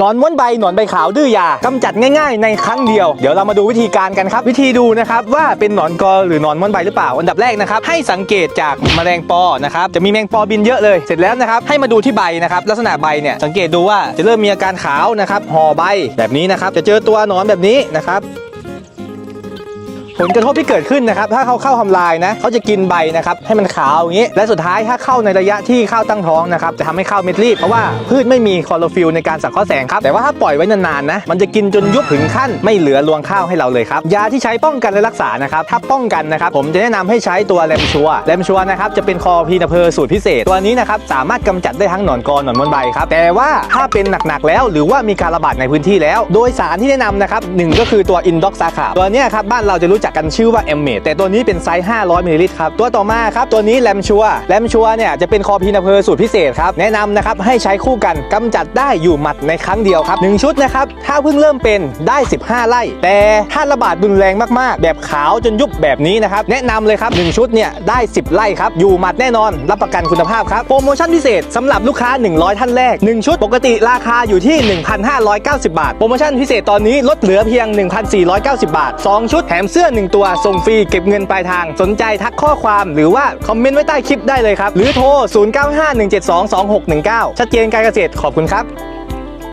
หนอนม้วนใบหนอนใบขาวดื้อยากำจัดง่ายๆ ในครั้งเดียว เดี๋ยวเรามาดูวิธีการกันครับ วิธีดูนะครับว่าเป็นหนอนกอหรือหนอนม้วนใบหรือเปล่า อันดับแรกนะครับให้สังเกตจากแมลงปอนะครับจะมีแมงปอบินเยอะเลย เสร็จแล้วนะครับให้มาดูที่ใบนะครับลักษณะใบเนี่ยสังเกตดูว่าจะเริ่มมีอาการขาวนะครับห่อใบแบบนี้นะครับจะเจอตัวหนอนแบบนี้นะครับ ผลกระทบที่เกิดขึ้นนะครับ ถ้าเขาเข้าทำลายนะเขาจะกินใบนะครับให้มันขาวอย่างนี้ และสุดท้ายถ้าเข้าในระยะที่ข้าวตั้งท้องนะครับจะทำให้ข้าวเม็ดรีบเพราะว่าพืชไม่มีคลอโรฟิลในการสังเคราะห์แสงครับแต่ว่าถ้าปล่อยไว้นานๆนะมันจะกินจนยุบถึงขั้นไม่เหลือรวงข้าวให้เราเลยครับยาที่ใช้ป้องกันและรักษานะครับถ้าป้องกันนะครับผมจะแนะนำให้ใช้ตัวแรมชัวแรมชัวนะครับจะเป็นคอพีนาเพอร์สูตรพิเศษ ตัวนี้นะครับสามารถกำจัดได้ทั้งหนอนกอหนอนมนใบครับแต่ว่าถ้าเป็นหนักๆแล้ว หรือว่ามีการระบาดในพื้นที่แล้ว โดยสารที่แนะนำนะครับหนึ่งก็คือตัวอินด็อกซาคาตัวนี้ครับบ้านเราจะรู้จักกันชื่อว่าเอมเมแต่ตัวนี้เป็นไซส์ 500มิลลิลิตรครับตัวต่อมาครับตัวนี้แรมชัวแรมชัวเนี่ยจะเป็นคอพีนาเพอร์สูตรพิเศษครับแนะนำนะครับให้ใช้คู่กันกำจัดได้อยู่หมัดในครั้งเดียวครับหนึ่งชุดนะครับถ้าเพิ่งเริ่มเป็นได้ 15 ไร่ แต่ถ้าระบาดรุนแรงมากๆ แบบขาวจนยุบแบบนี้นะครับแนะนำเลยครับหนึ่งชุดเนี่ยได้ 10 ไร่ครับอยู่หมัดแน่นอน รับประกันคุณภาพครับโปรโมชั่นพิเศษสำหรับลูกค้า 100 ท่านแรก 1 ชุดปกติราคาอยู่ที่ 1,590 บาท โปรโมชั่นพิเศษตอนนี้ลดเหลือเพียง 1,490 บาาท2 ชุดแถมเสื้อ1ตัวส่งฟรีเก็บเงินปลายทาง สนใจทักข้อความหรือว่าคอมเมนต์ไว้ใต้คลิปได้เลยครับ หรือโทร 0951722619 ชัดเจนการเกษตรขอบคุณครับ